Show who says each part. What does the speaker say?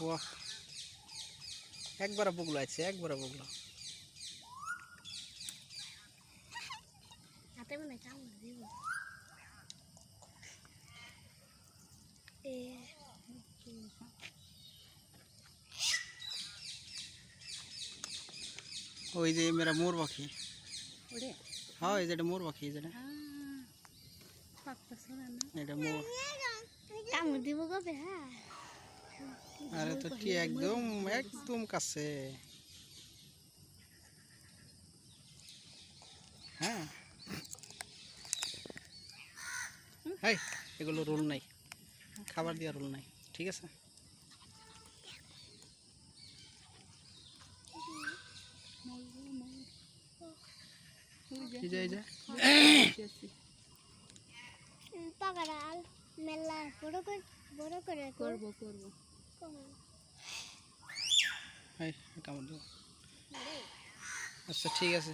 Speaker 1: বাহ। একবার বুগলো আছে একবার বুগলো। ওই যে মেরা মোর পাখি। হ্যাঁ এই যে এটা মোর পাখি এই যে এটা।
Speaker 2: পাপ্পা
Speaker 1: এটা মোর।
Speaker 2: কামড় দিব কবে হ্যাঁ?
Speaker 1: আরে তো কি একদম একদম কাছে। হ্যাঁ। এই এগুলো রোল নাই। খাবার দেওয়া রোল নাই ঠিক আছে? এই যে এই
Speaker 2: মেলা বড় করে বড় করে
Speaker 3: করব করব।
Speaker 1: আচ্ছা ঠিক আছে।